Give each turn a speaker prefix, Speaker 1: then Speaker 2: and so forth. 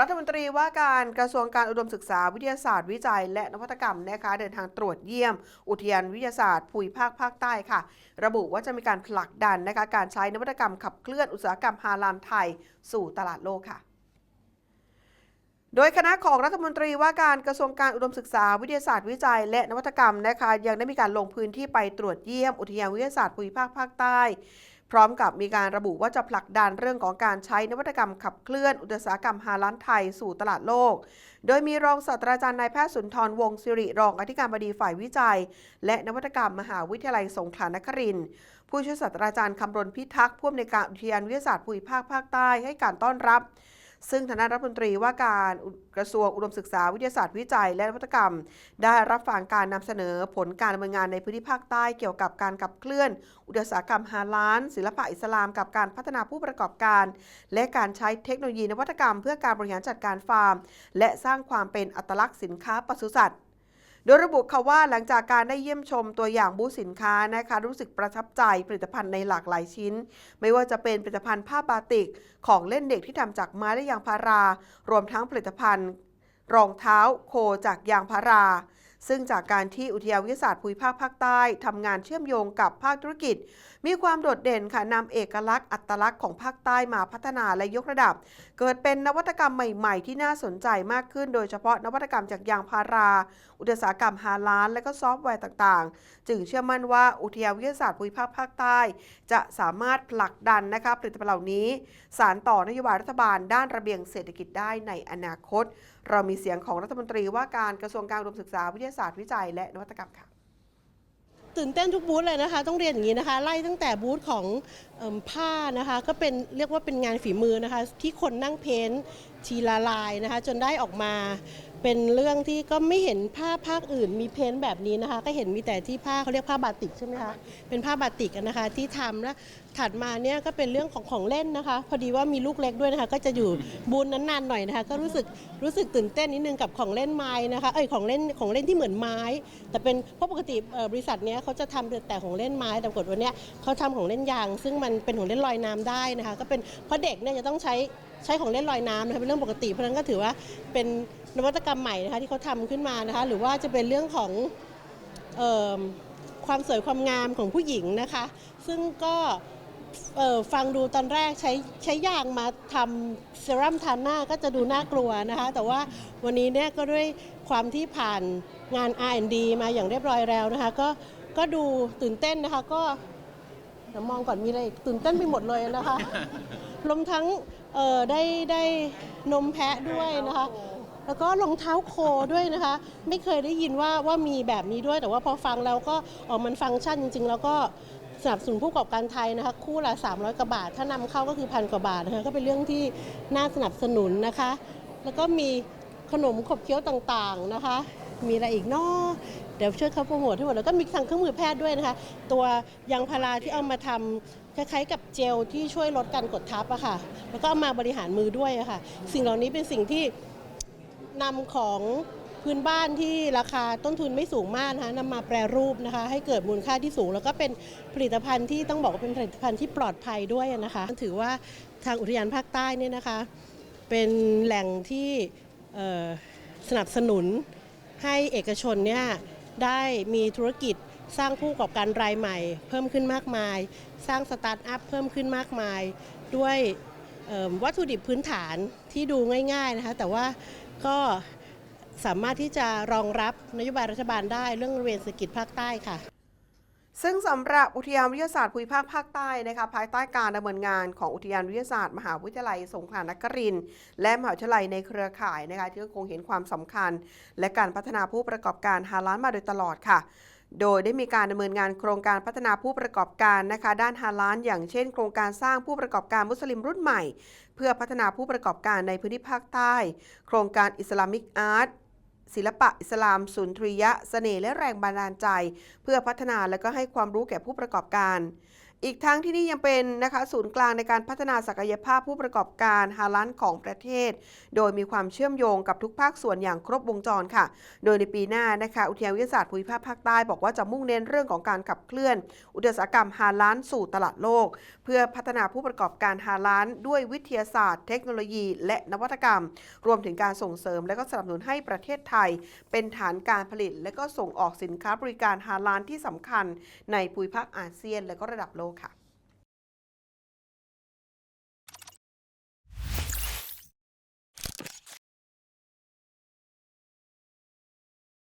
Speaker 1: รัฐมนตรีว่าการกระทรวงการอุดมศึกษาวิทยาศาสตร์วิจัย และนวัตกรรมนะคะเดินทางตรวจเยี่ยม อุทยานวิทยาศาสตร์ภูมิภาคภาคใต้ค่ะ ระบุว่าจะมีการผลักดันนะคะการใช้นวัตกรรมขับเคลื่อนอุตสาหกรรมฮาลาลไทย สู่ตลาดโลกค่ะโดยคณะของรัฐมนตรีว่าการกระทรวงการอุดมศึกษาวิทยาศาสตร์วิจัย และนวัตกรรมนะคะยังได้มีการลงพื้นที่ไปตรวจเยี่ยมอุทยานวิทยาศาสตร์ภูมิภาคภาคใต้ พร้อมกับมีการระบุว่าจะผลักดันเรื่องของการใช้นวัตกรรมขับเคลื่อนอุตสาหกรรมฮาลันไทยสู่ตลาดโลก โดยมีรองศาสตราจารย์นายแพทย์สุนทรวงศิริรองอธิการบดีฝ่ายวิจัย และนวัตกรรมมหาวิทยาลัยสงขลานครินทร์ผู้ช่วยศาสตราจารย์คำรณพิทักษ์ผู้อำนวยการอุทยานวิทยาศาสตร์ภูมิภาคภาคใต้ให้การต้อนรับ ซึ่งทางด้านรัฐมนตรีว่าการกระทรวงอุดมศึกษาวิทยาศาสตร์วิจัย และนวัตกรรม ได้รับฟังการนำเสนอผลการดำเนินงานในพื้นที่ภาคใต้เกี่ยวกับการขับเคลื่อน อุตสาหกรรมฮาลาน ศิลปะอิสลาม กับการพัฒนาผู้ประกอบการ และการใช้เทคโนโลยีนวัตกรรม เพื่อการบริหารจัดการฟาร์ม และสร้างความเป็นอัตลักษณ์สินค้าปศุสัตว์ โดยระบุค่ะว่าหลังจากการได้เยี่ยมชมตัวอย่างบูธสินค้านะคะรู้สึกประทับใจผลิตภัณฑ์ในหลากหลายชิ้น ไม่ว่าจะเป็นผลิตภัณฑ์ผ้าบาติก ของเล่นเด็กที่ทำจากไม้และยางพารา รวมทั้งผลิตภัณฑ์ รองเท้าโคจากยางพารา ซึ่งจากการที่อุทยานวิทยาศาสตร์ภูมิภาคภาคใต้ทำงานเชื่อมโยงกับภาคธุรกิจ มีความโดดเด่นค่ะนำเอกลักษณ์อัตลักษณ์ของภาคใต้มาพัฒนาและยกระดับ เกิดเป็นนวัตกรรมใหม่ ๆ ที่น่าสนใจมากขึ้น โดยเฉพาะนวัตกรรมจากยางพารา อุตสาหกรรมฮาลาลและก็ซอฟต์แวร์ต่างๆ จึงเชื่อมั่นว่าอุทยานวิทยาศาสตร์ภูมิภาคภาคใต้ จะสามารถผลักดันนะคะผลิตภัณฑ์เหล่านี้ สารต่อนโยบายรัฐบาลด้านระเบียงเศรษฐกิจได้ในอนาคต เรามีเสียงของรัฐมนตรีว่าการกระทรวงการอุดมศึกษาวิทยาศาสตร์วิจัย และนวัตกรรมค่ะ
Speaker 2: ตื่นเต้นทุกบูธเลยนะคะ ต้องเรียนอย่างนี้นะคะ ไล่ตั้งแต่บูธของอผ้านะคะ ก็เป็นเรียกว่าเป็นงานฝีมือนะคะ ที่คนนั่งเพ้นท์ทีละลายนะคะ จนได้ออกมา เป็นเรื่องที่ก็ไม่เห็นผ้าภาคอื่น มีเพ้นท์แบบนี้นะคะ ก็เห็นมีแต่ที่ผ้าเขาเรียกผ้าบาติกใช่ไหมคะเป็นผ้าบาติกอะนะคะที่ทำแล้วถัดมาเนี่ยก็เป็นเรื่องของของเล่นนะคะ พอดีว่ามีลูกเล็กด้วยนะคะ ก็จะอยู่บูธนั้นนานหน่อยนะคะ ก็รู้สึกรู้สึกตื่นเต้นนิดนึงกับของเล่นไม้นะคะเอ้ยของเล่นของเล่นที่เหมือนไม้ แต่เป็นเพราะปกติเอ่อบริษัทเนี้ยเขาจะทำแต่ของเล่นไม้แต่ปรากฏวันเนี้ยเขาทำของเล่นยาง ซึ่งมันเป็นของเล่นลอยน้ำได้นะคะ ก็เป็นเพราะเด็กเนี่ยจะต้องใช้ ใช้ของเล่นลอยน้ำนะคะเป็นเรื่องปกติ เพราะฉะนั้นก็ถือว่าเป็นนวัตกรรมใหม่นะคะที่เขาทำขึ้นมานะคะ หรือว่าจะเป็นเรื่องของเอมความสวยความงามของผู้หญิงนะคะ ซึ่งก็เอ่อฟังดูตอนแรกใช้ใช้ยางมาทำเซรั่มทาหน้าก็จะดูน่ากลัวนะคะ แต่ว่าวันนี้เนี่ยก็ด้วยความที่ผ่านงาน R&D มาอย่างเรียบร้อยแล้วนะคะ ก็ก็ดูตื่นเต้นนะคะก็ เดี๋ยวมองก่อนมีอะไรอีกตื่นเต้นไปหมดเลยนะคะ รวมทั้ง เอ่อได้ได้นมแพะด้วยนะคะ แล้วก็รองเท้าโคด้วยนะคะ ไม่เคยได้ยินว่าว่ามีแบบนี้ด้วย แต่ว่าพอฟังแล้วก็เออมันฟังก์ชันจริง ๆ แล้วก็สนับสนุนผู้ประกอบการไทยนะคะ คู่ละ 300 กว่าบาท ถ้านำเข้าก็คือพันกว่าบาทนะคะก็เป็นเรื่องที่น่าสนับสนุนนะคะ แล้วก็มีขนมขบเคี้ยวต่างๆนะคะ มีอะไรอีกเนาะ เดี๋ยวช่วยเขาโปรโมทให้หมดแล้วก็มีทางเครื่องมือแพทย์ด้วยนะคะ ตัวยางพาราที่เอามาทำคล้ายๆกับเจลที่ช่วยลดการกดทับอะค่ะ แล้วก็เอามาบริหารมือด้วยอะค่ะ สิ่งเหล่านี้เป็นสิ่งที่นำของพื้นบ้านที่ราคาต้นทุนไม่สูงมากนะคะนำมาแปรรูปนะคะ ให้เกิดมูลค่าที่สูง แล้วก็เป็นผลิตภัณฑ์ที่ต้องบอกว่าเป็นผลิตภัณฑ์ที่ปลอดภัยด้วยนะคะ ถือว่าทางอุทยานภาคใต้เนี่ยนะคะ เป็นแหล่งที่สนับสนุนให้เอกชนเนี่ย ได้มีธุรกิจสร้างผู้ประกอบการรายใหม่ เพิ่มขึ้นมากมาย สร้างสตาร์ทอัพเพิ่มขึ้นมากมาย ด้วยวัตถุดิบพื้นฐานที่ดูง่ายๆนะคะแต่ว่าก็สามารถที่จะรองรับนโยบายรัฐบาลได้เรื่องบริเวณเศรษฐกิจภาคใต้ค่ะ
Speaker 1: ซึ่งสำหรับอุทยานวิทยาศาสตร์ภูมิภาคภาคใต้นะคะภายใต้การดำเนินงานของอุทยานวิทยาศาสตร์มหาวิทยาลัยสงขลานครินทร์และมหาวิทยาลัยในเครือข่ายนะคะที่ก็คงเห็นความสำคัญ และการพัฒนาผู้ประกอบการฮาล้านมาโดยตลอดค่ะ โดยได้มีการดำเนินงานโครงการพัฒนาผู้ประกอบการนะคะ ด้านฮาล้านอย่างเช่น โครงการสร้างผู้ประกอบการมุสลิมรุ่นใหม่ เพื่อพัฒนาผู้ประกอบการในพื้นที่ภาคใต้ โครงการอิสลามิกอาร์ต ศิลปะอิสลามสุนทรียะเสน่ห์และแรงบันดาลใจ เพื่อพัฒนาและก็ให้ความรู้แก่ผู้ประกอบการ อีกทั้งที่นี่ยังเป็นนะคะศูนย์กลางในการพัฒนาศักยภาพผู้ประกอบการฮาลันของประเทศ โดยมีความเชื่อมโยงกับทุกภาคส่วนอย่างครบวงจรค่ะ โดยในปีหน้านะคะอุทยานวิทยาศาสตร์ภูมิภาคภาคใต้บอกว่าจะมุ่งเน้นเรื่องของการขับเคลื่อน อุตสาหกรรมฮาลานสู่ตลาดโลก เพื่อพัฒนาผู้ประกอบการฮาลานด้วยวิทยาศาสตร์ เทคโนโลยี และนวัตกรรม รวมถึงการส่งเสริม และก็สนับสนุนให้ประเทศไทย เป็นฐานการผลิต และก็ส่งออกสินค้าบริการฮาลานที่สำคัญ ในภูมิภาคอาเซียน และก็ระดับโลกค่ะ